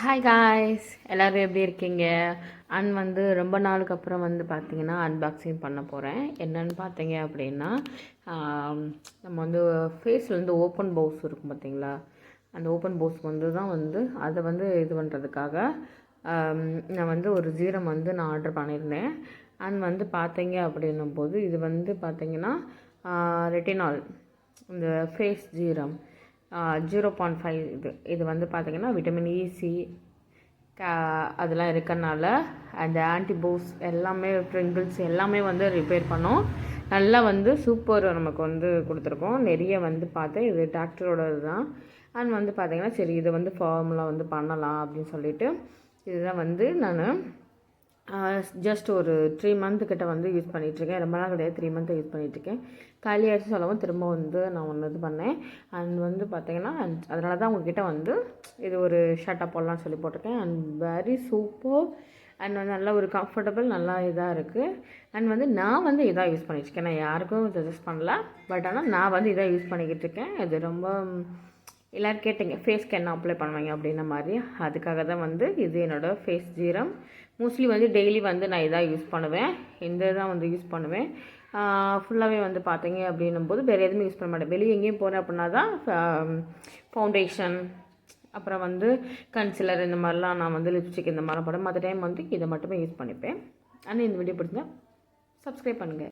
Hi guys எல்லோரும் எப்படி இருக்கீங்க? அண்ட் வந்து ரொம்ப நாளுக்கு அப்புறம் வந்து பார்த்தீங்கன்னா அன்பாக்சிங் பண்ண போகிறேன் என்னன்னு பார்த்தீங்க அப்படின்னா நம்ம வந்து ஃபேஸில் வந்து ஓப்பன் பவுஸ் இருக்கும் பார்த்தீங்களா அந்த ஓப்பன் பவுஸ் வந்து தான் வந்து அதை வந்து இது பண்ணுறதுக்காக நான் வந்து ஒரு ஜீரம் வந்து நான் ஆர்டர் பண்ணியிருந்தேன். அண்ட் வந்து பார்த்தீங்க அப்படின்னும் போது இது வந்து பார்த்தீங்கன்னா ரெட்டினால் இந்த face serum zero point five இது. இது வந்து பார்த்திங்கன்னா விட்டமின் இசி e, கா அதெல்லாம் இருக்கறனால அந்த ஆன்டிபோஸ் எல்லாமே ட்ரிங்கிள்ஸ் எல்லாமே வந்து ரிப்பேர் பண்ணோம். நல்லா வந்து சூப்பர் நமக்கு வந்து கொடுத்துருக்கோம். நிறைய வந்து பார்த்தேன். இது டாக்டரோடது தான். அண்ட் வந்து பார்த்திங்கன்னா சரி இதை வந்து ஃபார்முலா வந்து பண்ணலாம் அப்படின்னு சொல்லிட்டு இதுதான் வந்து நான் ஜஸ்ட் ஒரு த்ரீ மந்த்து கிட்ட வந்து யூஸ் பண்ணிகிட்ருக்கேன் ரொம்ப நாள் கிடையாது த்ரீ மந்த்து யூஸ் பண்ணிகிட்ருக்கேன் காலி ஆயிடுச்சு சொல்லவும் திரும்ப வந்து நான் ஒன்று இது பண்ணேன். அண்ட் வந்து பார்த்தீங்கன்னா அதனால தான் உங்ககிட்ட வந்து இது ஒரு ஷர்ட்டாக போடலாம்னு சொல்லி போட்டிருக்கேன். அண்ட் வெரி சூப்பர் அண்ட் வந்து நல்ல ஒரு கம்ஃபர்டபுள் நல்லா இதாக இருக்குது அண்ட் வந்து நான் வந்து இதாக யூஸ் பண்ணிகிட்ருக்கேன் நான் யாருக்கும் சஜஸ்ட் பண்ணல. பட் ஆனால் நான் வந்து இதாக யூஸ் பண்ணிக்கிட்டு இருக்கேன் இது ரொம்ப எல்லோரும் கேட்டீங்க ஃபேஸ்க்கு என்ன அப்ளை பண்ணுவீங்க அப்படின்ன மாதிரி. அதுக்காக தான் வந்து இது என்னோடய ஃபேஸ் ஜீரம் மோஸ்ட்லி வந்து டெய்லி வந்து நான் இதாக யூஸ் பண்ணுவேன். இந்த தான் வந்து யூஸ் பண்ணுவேன். ஃபுல்லாகவே வந்து பார்த்தீங்க அப்படின்னும் போது வேறு எதுவுமே யூஸ் பண்ண மாட்டேன். வெளியே எங்கேயும் போகிறேன் அப்படின்னா தான் ஃபவுண்டேஷன் அப்புறம் வந்து கன்சிலர் இந்த மாதிரிலாம் நான் வந்து லிப்ஸ்டிக் இந்த மாதிரிலாம் போட மற்ற டைம் வந்து இதை மட்டுமே யூஸ் பண்ணிப்பேன். ஆனால் இந்த வீடியோ பிடிச்சா சப்ஸ்கிரைப் பண்ணுங்கள்